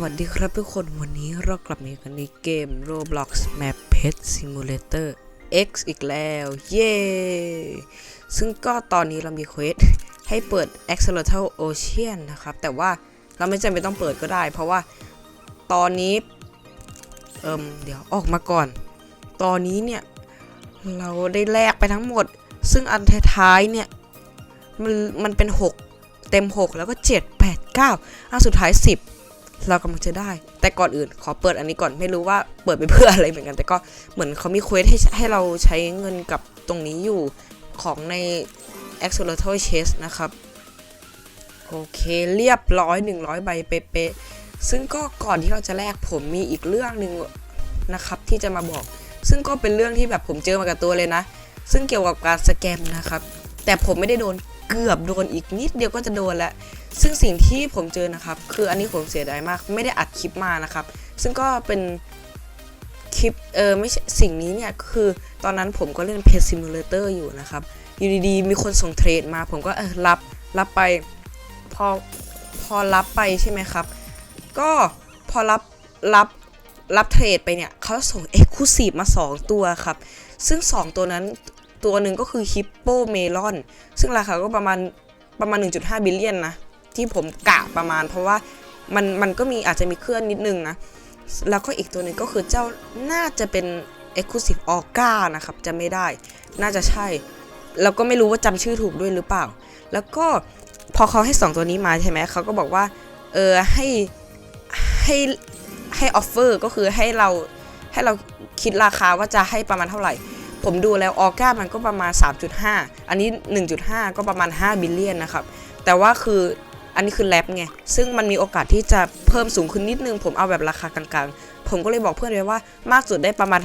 วัสดีครับทุกคนวันนี้เรากลับมากันในเกม Roblox Map Pet Simulator X อีกแล้ว เย้ ซึ่งก็ตอนนี้เรามีเควสให้เปิด Accelerator Ocean นะครับ แต่ว่าเราไม่จำเป็นต้องเปิดก็ได้ เพราะว่าตอนนี้ เอิมเดี๋ยวออกมาก่อน ตอนนี้เนี่ย เราได้แลกไปทั้งหมด ซึ่งอันท้ายเนี่ย มันมันเป็น 6 เต็ม 6 แล้วก็ 7 8 9อันสุดท้าย 10 เรากำลังจะได้ แต่ก่อนอื่นขอเปิดอันนี้ก่อนไม่รู้ว่าเปิดไปเพื่ออะไรเหมือนกัน แต่ก็เหมือนเขามีเควสให้ให้เราใช้เงินกับตรงนี้อยู่ของใน Accelerator Chest นะครับ โอเคเรียบร้อย 100 ใบเป๊ะๆซึ่งก็ก่อนที่เราจะแลกผมมีอีกเรื่องหนึ่งนะครับที่จะมาบอก ซึ่งก็เป็นเรื่องที่แบบผมเจอมากับตัวเลยนะ ซึ่งเกี่ยวกับการสแกมนะครับ แต่ผมไม่ได้โดน เกือบโดนอีกนิดเดียวก็จะโดนแล้ว ซึ่งสิ่งที่ผมเจอนะครับ คืออันนี้ผมเสียดายมาก ไม่ได้อัดคลิปมานะครับ ซึ่งก็เป็นคลิปเออไม่ใช่สิ่งนี้เนี่ยคือตอนนั้นผมก็เล่นเพจซิมูเลเตอร์อยู่นะครับอยู่ดีๆมีคนส่งเทรดมา ผมก็เออรับรับไปพอพอรับไปใช่ไหมครับ ก็พอรับรับรับเทรดไปเนี่ยเขาส่งเอ็กซ์คลูซีฟมา 2 ตัวครับ ซึ่ง 2 ตัวนั้น ตัวหนึ่งก็คือฮิปโปเมลอน ซึ่งราคาก็ประมาณประมาณ 1.5 บิลเลียนนะ ที่ผมกะประมาณ เพราะว่ามันมันก็มีอาจจะมีเคลื่อนนิดนึงนะ แล้วก็อีกตัวหนึ่งก็คือเจ้าน่าจะเป็น Exclusive o r g a นะครับจะไม่ได้ น่าจะใช่ แล้วก็ไม่รู้ว่าจำชื่อถูกด้วยหรือเปล่า แล้วก็พอเขาให้ 2 ตัวนี้มาใช่ไหม เขาก็บอกว่า เออให้ให้ให้ออฟเฟอร์ก็คือให้เราให้เราคิดราคาว่าจะให้ประมาณเท่าไหร่ ผมดูแล้วออก้ามันก็ประมาณ 3.5 อันนี้ 1.5 ก็ประมาณ 5 บิลเลียนนะครับ แต่ว่าคืออันนี้คือแลบไง ซึ่งมันมีโอกาสที่จะเพิ่มสูงขึ้นนิดนึง ผมเอาแบบราคากลางๆ ผมก็เลยบอกเพื่อนไว้ว่ามากสุดได้ประมาณ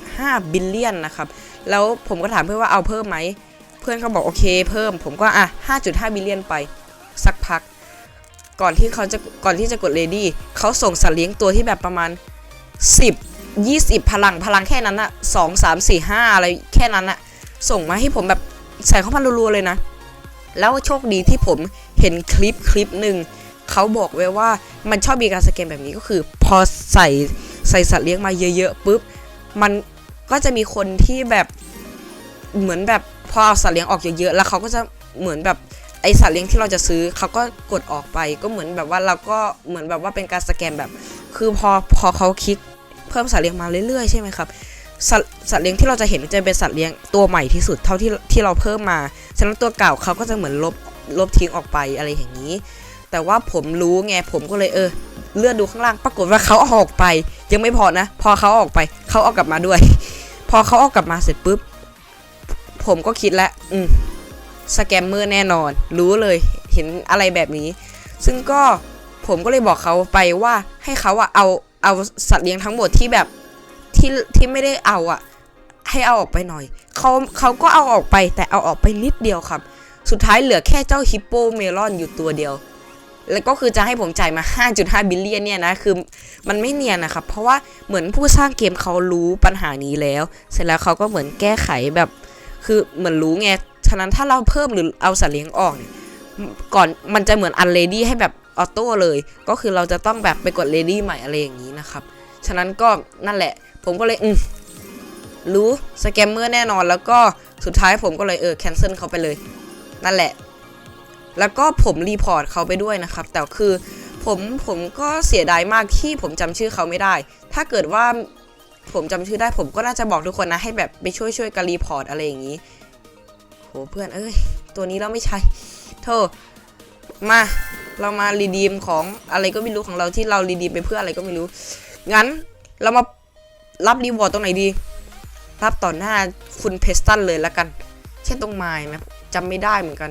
5.5 บิลเลียนนะครับ แล้วผมก็ถามเพื่อนว่าเอาเพิ่มไหม เพื่อนเขาบอกโอเคเพิ่ม ผมก็อะ 5.5 บิลเลียนไป สักพัก ก่อนที่เขาจะก่อนที่จะกดเลดี้เขาส่งสัตว์เลี้ยงตัวที่แบบประมาณ 10 20พลังพลังแค่นั้นอะ2 3 4 5อะไรแค่นั้นอะส่งมาให้ผมแบบใส่เข้ามารัวๆเลยนะ แล้วโชคดีที่ผมเห็นคลิปคลิปหนึ่งเขาบอกไว้ว่ามันชอบมีการสแกนแบบนี้ก็คือ พอใส่ใส่สัตว์เลี้ยงมาเยอะๆปุ๊บมันก็จะมีคนที่แบบเหมือนแบบพอเอาสัตว์เลี้ยงออกเยอะๆแล้วเขาก็จะเหมือนแบบไอสัตว์เลี้ยงที่เราจะซื้อเขาก็กดออกไปก็เหมือนแบบว่าเราก็เหมือนแบบว่าเป็นการสแกนแบบ คือพอพอเขาคลิก เพิ่มสัตว์เลี้ยงมาเรื่อยๆใช่ไหมครับสัตว์สัตว์เลี้ยงที่เราจะเห็นจะเป็นสัตว์เลี้ยงตัวใหม่ที่สุดเท่าที่ที่เราเพิ่มมาฉะนั้นตัวเก่าเขาก็จะเหมือนลบลบทิ้งออกไปอะไรอย่างนี้ แต่ว่าผมรู้ไงผมก็เลยเออ เลื่อนดูข้างล่างปรากฏว่าเขาออกไป ยังไม่พอนะ พอเขาอาออกไปเขาเอากลับมาด้วย พอเขาเอากลับมาเสร็จปุ๊บผมก็คิดแล้วอืมสแกมเมอร์แน่นอน รู้เลยเห็นอะไรแบบนี้ ซึ่งก็ผมก็เลยบอกเขาไปว่าให้เขาอะเอา เอาสัตว์เลี้ยงทั้งหมดที่แบบที่ที่ไม่ได้เอาอะให้เอาออกไปหน่อยเขาเขาก็เอาออกไปแต่เอาออกไปนิดเดียวครับ สุดท้ายเหลือแค่เจ้าฮิปโปเมลอนอยู่ตัวเดียว แล้วก็คือจะให้ผมจ่ายมา 5.5 บิลเลียนเนี่ยนะ คือมันไม่เนียนนะครับ เพราะว่าเหมือนผู้สร้างเกมเขารู้ปัญหานี้แล้ว เสร็จแล้วเขาก็เหมือนแก้ไขแบบ คือเหมือนรู้ไง ฉะนั้นถ้าเราเพิ่มหรือเอาสัตว์เลี้ยงออกเนี่ยก่อนมันจะเหมือนอันเลดี้ให้แบบ ออโต้เลย ก็คือเราจะต้องแบบไปกดเลดี้ใหม่อะไรอย่างนี้นะครับ ฉะนั้นก็นั่นแหละ ผมก็เลยอืมรู้สแกมเมอร์แน่นอน แล้วก็สุดท้ายผมก็เลยเออแคนเซิลเขาไปเลย นั่นแหละ แล้วก็ผมรีพอร์ตเขาไปด้วยนะครับ แต่คือผมผมก็เสียดายมากที่ผมจำชื่อเขาไม่ได้ ถ้าเกิดว่าผมจำชื่อได้ผมก็น่าจะบอกทุกคนนะ ให้แบบไปช่วยช่วยกันรีพอร์ตอะไรอย่างนี้โหเพื่อนเอ้ย ตัวนี้เราไม่ใช่โธ่มา เรามารีดีมของอะไรก็ไม่รู้ของเราที่เรารีดีมไปเพื่ออะไรก็ไม่รู้ งั้นเรามารับรีวอร์ดตรงไหนดี รับต่อหน้าคุณเพสตันเลยล้วกันใช่ตรงไม้ไหมจำไม่ได้เหมือนกัน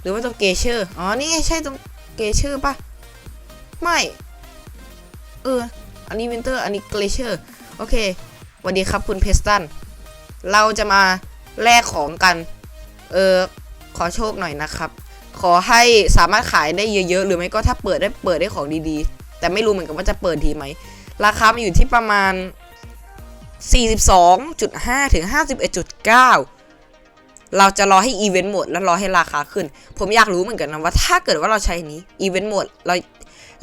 หรือว่าตรงเกเชอร์ อ๋อ นี่ใช่ตรงเกเชอร์ปะไม่ เออ อันนี้วินเตอร์ อันนี้เกเชอร์ โอเคสวัสดีครับคุณเพสตัน เราจะมาแลกของกัน เออ ขอโชคหน่อยนะครับ ขอให้สามารถขายได้เยอะๆ หรือไม่ก็ถ้าเปิดได้เปิดได้ของดีๆ แต่ไม่รู้เหมือนกันว่าจะเปิดดีไหม ราคามันอยู่ที่ประมาณ 42.5 ถึง 51.9 เราจะรอให้อีเวนต์หมดแล้วรอให้ราคาขึ้น ผมอยากรู้เหมือนกันนะว่าถ้าเกิดว่าเราใช้นี้อีเวนต์หมดเรา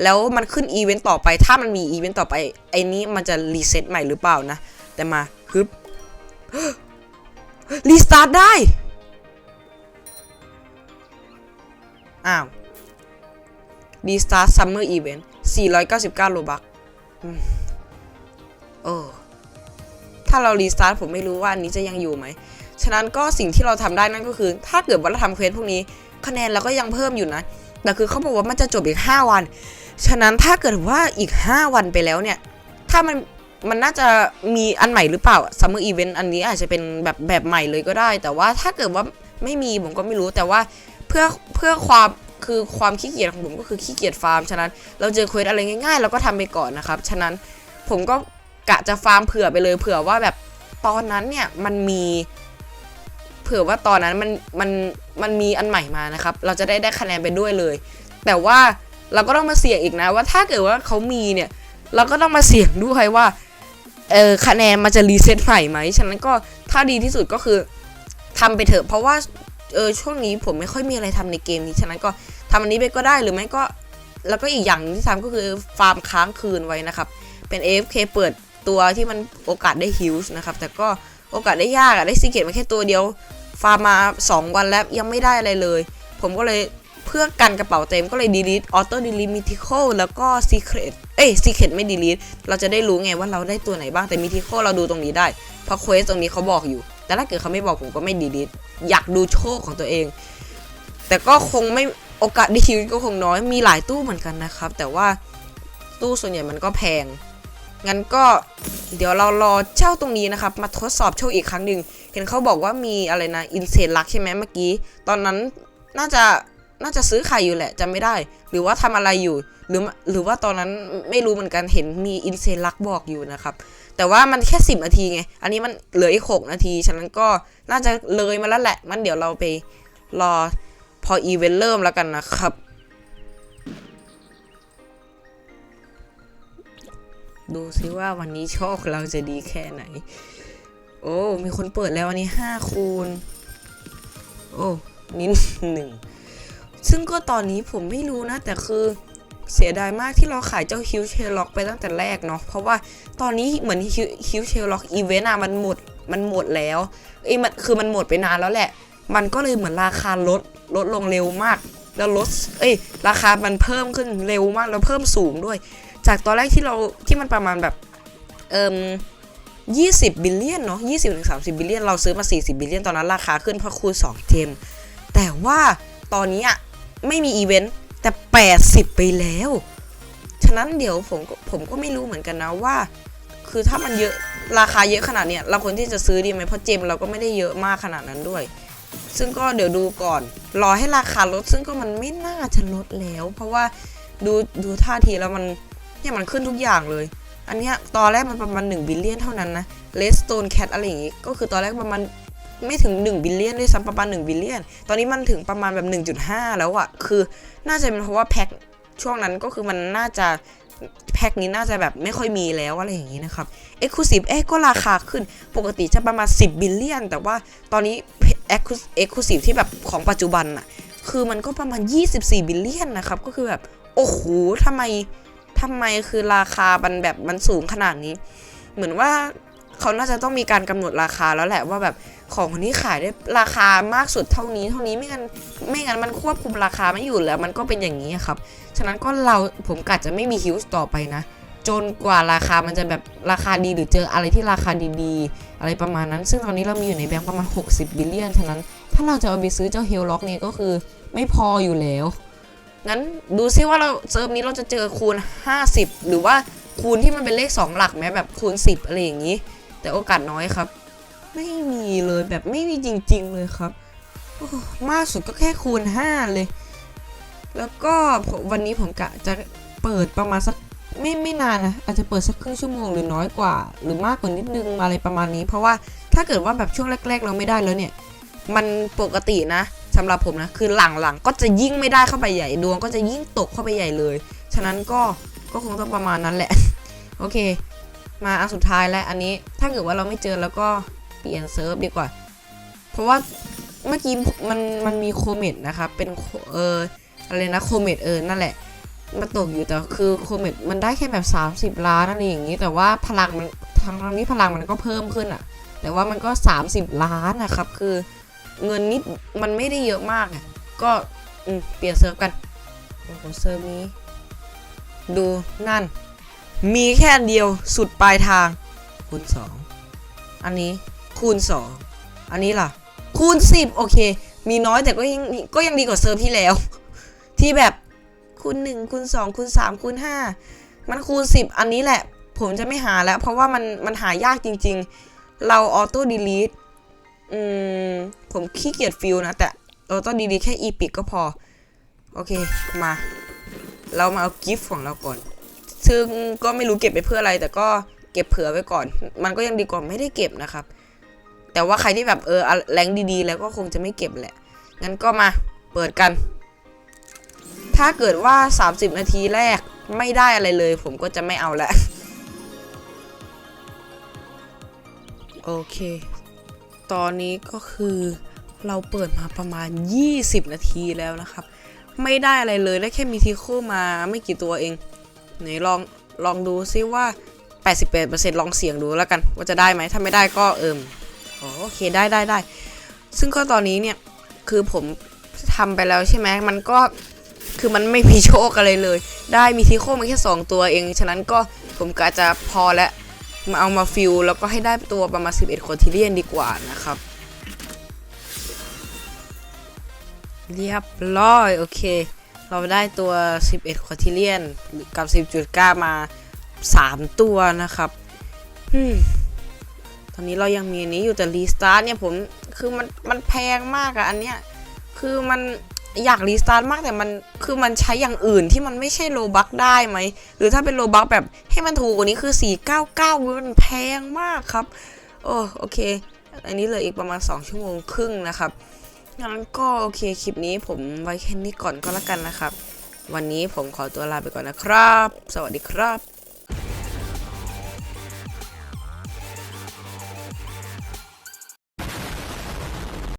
แล้วมันขึ้นอีเวนต์ต่อไปถ้ามันมีอีเวนต์ต่อไปไอ้นี้มันจะรีเซ็ตใหม่หรือเปล่านะ แต่มาฮึบรีสตาร์ทได้ อ้าวรีสตาร์ทซัมเมอร์อีเวนต์499 โลบักโอ้ถ้าเรารีสตาร์ทผมไม่รู้ว่าอันนี้จะยังอยู่ไหม ฉะนั้นก็สิ่งที่เราทำได้นั่นก็คือ ถ้าเกิดว่าเราทำเควสพวกนี้ คะแนนเราก็ยังเพิ่มอยู่นะ แต่คือเขาบอกว่ามันจะจบอีก 5 วัน ฉะนั้นถ้าเกิดว่าอีก 5 วันไปแล้วเนี่ย ถ้ามันมันน่าจะมีอันใหม่หรือเปล่าซัมเมอร์อีเวนต์อันนี้อาจจะเป็นแบบแบบใหม่เลยก็ได้ แต่ว่าถ้าเกิดว่าไม่มีผมก็ไม่รู้แต่ว่า เพื่อเพื่อความคือความขี้เกียจของผมก็คือขี้เกียจฟาร์มฉะนั้น เราเจอเควสอะไรง่ายๆเราก็ทำไปก่อนนะครับฉะนั้นผมก็กะจะฟาร์มเผื่อไปเลยเผื่อว่าแบบตอนนั้นเนี่ยมันมีเผื่อว่าตอนนั้นมันมันมันมีอันใหม่มานะครับ เราจะได้ได้คะแนนไปด้วยเลย แต่ว่าเราก็ต้องมาเสี่ยงอีกนะว่าถ้าเกิดว่าเขามีเนี่ยเราก็ต้องมาเสี่ยงด้วยว่าเออคะแนนมันจะรีเซ็ตใหม่ไหมฉะนั้นก็ถ้าดีที่สุดก็คือทำไปเถอะเพราะว่า เออช่วงนี้ผมไม่ค่อยมีอะไรทำในเกมนี้ฉะนั้นก็ทำอันนี้ไปก็ได้หรือไม่ก็ แล้วก็อีกอย่างที่ทำก็คือฟาร์มค้างคืนไว้นะครับ เป็น AFK เปิดตัวที่มันโอกาสได้ฮิลส์นะครับ แต่ก็โอกาสได้ยากอะได้ซีเกตมาแค่ตัวเดียว ฟาร์มมา 2 วันแล้วยังไม่ได้อะไรเลย ผมก็เลยเพื่อกันกระเป๋าเต็มก็เลย delete auto delete mythical แล้วก็ secret เอ้ย secret ไม่ delete เราจะได้รู้ไงว่าเราได้ตัวไหนบ้างแต่ mythical เราดูตรงนี้ได้เพราะ quest ตรงนี้เขาบอกอยู่ แต่ถ้าเกิดเขาไม่บอกผมก็ไม่ delete อยากดูโชคของตัวเอง แต่ก็คงไม่โอกาสได้คิวก็คงน้อยมีหลายตู้เหมือนกันนะครับ แต่ว่าตู้ส่วนใหญ่มันก็แพงงั้นก็เดี๋ยวเรารอเช่าตรงนี้นะครับ มาทดสอบโชคอีกครั้งหนึ่งเห็นเขาบอกว่ามีอะไรนะอินเซนลักใช่ไหมเมื่อกี้ ตอนนั้นน่าจะน่าจะซื้อไข่อยู่แหละจำไม่ได้ หรือว่าทำอะไรอยู่ หรือหรือว่าตอนนั้นไม่รู้เหมือนกันเห็นมีอินเซนลักบอกอยู่นะครับ แต่ว่ามันแค่ 10 นาทีไง อันนี้มันเหลืออีก 6 นาที ฉะนั้นก็น่าจะเลยมาแล้วแหละ มันเดี๋ยวเราไปรอพออีเวนต์เริ่มแล้วกันนะครับ ดูซิว่าวันนี้โชคเราจะดีแค่ไหน โอ้ มีคนเปิดแล้ววันนี้ห้าคูณ โอ้นิดหนึ่ง ซึ่งก็ตอนนี้ผมไม่รู้นะ แต่คือ เสียดายมากที่เราขายเจ้าฮิวเชลล็อกไปตั้งแต่แรกเนาะเพราะว่าตอนนี้เหมือนฮิวเชลล็อกอีเวนต์อะมันหมดมันหมดแล้วเอ้มันคือมันหมดไปนานแล้วแหละ มันก็เลยเหมือนราคาลดลดลงเร็วมาก แล้วลดเอ้ยราคามันเพิ่มขึ้นเร็วมากแล้วเพิ่มสูงด้วย จากตอนแรกที่เราที่มันประมาณแบบเอ่ม20บิลเลียนเนาะ20ถึง30บิลเลียนเราซื้อมา40บิลเลียนตอนนั้นราคาขึ้นเพราะคูณ2เจมแต่ว่าตอนนี้อะไม่มีอีเวนต์ แต่ 80 ไปแล้ว ฉะนั้นเดี๋ยวผมผมก็ไม่รู้เหมือนกันนะว่า คือถ้ามันเยอะราคาเยอะขนาดเนี้ยเราควรที่จะซื้อดีไหมเพราะเจมเราก็ไม่ได้เยอะมากขนาดนั้นด้วย ซึ่งก็เดี๋ยวดูก่อน รอให้ราคาลด ซึ่งก็มันไม่น่าจะลดแล้ว เพราะว่าดูดูท่าทีแล้วมันเนี่ยมันขึ้นทุกอย่างเลย อันเนี้ยตอนแรกมันประมาณ1บิลเลียนเท่านั้นนะเลสโตนแคทอะไรอย่างงี้ก็คือตอนแรกประมาณ ไม่ถึง1บิลเลียนด้วยซ้ำประมาณ1บิลเลียน ตอนนี้มันถึงประมาณแบบ 1.5 แล้วอะคือน่าจะเป็นเพราะว่าแพ็คช่วงนั้นก็คือมันน่าจะแพ็คนี้น่าจะแบบไม่ค่อยมีแล้วอะไรอย่างงี้นะครับ e x c l u s i v e เอ๊ะก็ราคาขึ้นปกติจะประมาณ 10 บิลเลียน แต่ว่าตอนนี้ Exclusive ที่แบบของปัจจุบันอะคือมันก็ประมาณ 24 บิลเลียนนะครับ ก็คือแบบ โอ้โหทำไมทำไมคือราคามันแบบมันสูงขนาดนี้ เหมือนว่าเขาน่าจะต้องมีการกำหนดราคาแล้วแหละว่าแบบ ของคนนี้ขายได้ราคามากสุดเท่านี้เท่านี้ไม่งั้นไม่งั้นมันควบคุมราคาไม่อยู่แล้ว มันก็เป็นอย่างนี้ครับ ฉะนั้นก็เราผมกะจะไม่มีฮิวส์ต่อไปนะ จนกว่าราคามันจะแบบราคาดีหรือเจออะไรที่ราคาดีๆ อะไรประมาณนั้น ซึ่งตอนนี้เรามีอยู่ในแบงค์ประมาณ 60 บิลเลียนฉะนั้น ถ้าเราจะเอาไปซื้อเจ้าเฮลล็อกนี้ก็คือไม่พออยู่แล้วงั้นดูซิว่าเราเซิร์ฟนี้เราจะเจอคูณ 50 หรือว่าคูณที่มันเป็นเลข 2 หลักไหมแบบคูณ 10 อะไรอย่างนี้ แต่โอกาสน้อยครับ ไม่มีเลยแบบไม่มีจริง ๆ เลยครับ มากสุดก็แค่คูณ 5 เลย แล้วก็วันนี้ผมกะจะเปิดประมาณสักไม่ไม่นานนะอาจจะเปิดสักครึ่งชั่วโมงหรือน้อยกว่า หรือมากกว่านิดนึงอะไรประมาณนี้ เพราะว่าถ้าเกิดว่าแบบช่วงแรก ๆ เราไม่ได้แล้วเนี่ย มันปกตินะสำหรับผมนะ คือหลังๆก็จะยิ่งไม่ได้เข้าไปใหญ่ดวงก็จะยิ่งตกเข้าไปใหญ่เลย ฉะนั้นก็ก็คงต้องประมาณนั้นแหละ โอเค มาอันสุดท้ายแล้วอันนี้ถ้าเกิดว่าเราไม่เจอแล้วก็ เปลี่ยนเซิร์ฟดีกว่า เพราะว่าเมื่อกี้มันมันมีโคเมดนะครับ เป็นเอออะไรนะโคเมดเออนั่นแหละมันตกอยู่แต่คือโคเมดมันได้แค่แบบ 30 ล้านอะไรอย่างนี้ แต่ว่าพลังมันทางทางนี้พลังมันก็เพิ่มขึ้นอะแต่ว่ามันก็ 30 ล้านนะครับ คือเงินนิดมันไม่ได้เยอะมากอะก็เปลี่ยนเซิร์ฟกันโอ้โหเซิร์ฟนี้ ดูนั่น มีแค่เดียวสุดปลายทางคูณ2อันนี้ คูณ 2 อันนี้ล่ะ คูณ 10 โอเค มีน้อยแต่ก็ยังก็ยังดีกว่าเซิร์ฟที่แล้ว ที่แบบคูณ 1 คูณ 2 คูณ 3 คูณ 5 มันคูณ 10 อันนี้แหละ ผมจะไม่หาแล้ว เพราะว่ามันมันหายากจริง ๆ เราออโต้ดีลีทอืม ผมขี้เกียจฟิลนะ แต่ออโต้ดีลีทแค่อีพิกก็พอ โอเคมา เรามาเอากิฟต์ของเราก่อน ซึ่งก็ไม่รู้เก็บไปเพื่ออะไรแต่ก็เก็บเผื่อไว้ก่อน มันก็ยังดีกว่าไม่ได้เก็บนะครับ แต่ว่าใครที่แบบเออแรงดีๆ แล้วก็คงจะไม่เก็บแหละ งั้นก็มาเปิดกัน ถ้าเกิดว่า 30 นาทีแรกไม่ได้อะไรเลย ผมก็จะไม่เอาละโอเค ตอนนี้ก็คือเราเปิดมาประมาณ 20 นาทีแล้วนะครับ ไม่ได้อะไรเลยได้แค่มีทีโคมาไม่กี่ตัวเอง ไหนลองลองดูซิว่า 88%ลองเสี่ยงดูแล้วกัน ว่าจะได้ไหมถ้าไม่ได้ก็เอิม อ๋อโอเคได้ได้ได้ซึ่งก็ตอนนี้เนี่ยคือผมทำไปแล้วใช่ไหมมันก็คือมันไม่มีโชคอะไรเลย ได้มีทีโคมาแค่ 2 ตัวเอง ฉะนั้นก็ผมก็จะพอแล้วมาเอามาฟิลแล้วก็ให้ได้ตัวประมาณ 11คอนทิเลียนดีกว่านะครับ เรียบร้อยโอเค เราได้ตัว 11คอนทิเลียนกับ 10.9 มา 3 ตัวนะครับ อืม อนนี้เรายังมีอันนี้อยู่แต่รีสตาร์ทเนี่ยผมคือมันมันแพงมากอะอันเนี้ยคือมันอยากรีสตาร์ทมากแต่มันคือมันใช้อย่างอื่นที่มันไม่ใช่โลบักได้ไหมหรือถ้าเป็นโลบักแบบให้มันถูกกว่านี้คือ 499มันแพงมากครับ โอ้โอเค อันนี้เหลืออีกประมาณ 2 ชั่วโมงครึ่งนะครับงั้นก็โอเคคลิปนี้ผมไว้แค่นี้ก่อนก็แล้วกันนะครับ วันนี้ผมขอตัวลาไปก่อนนะครับ สวัสดีครับ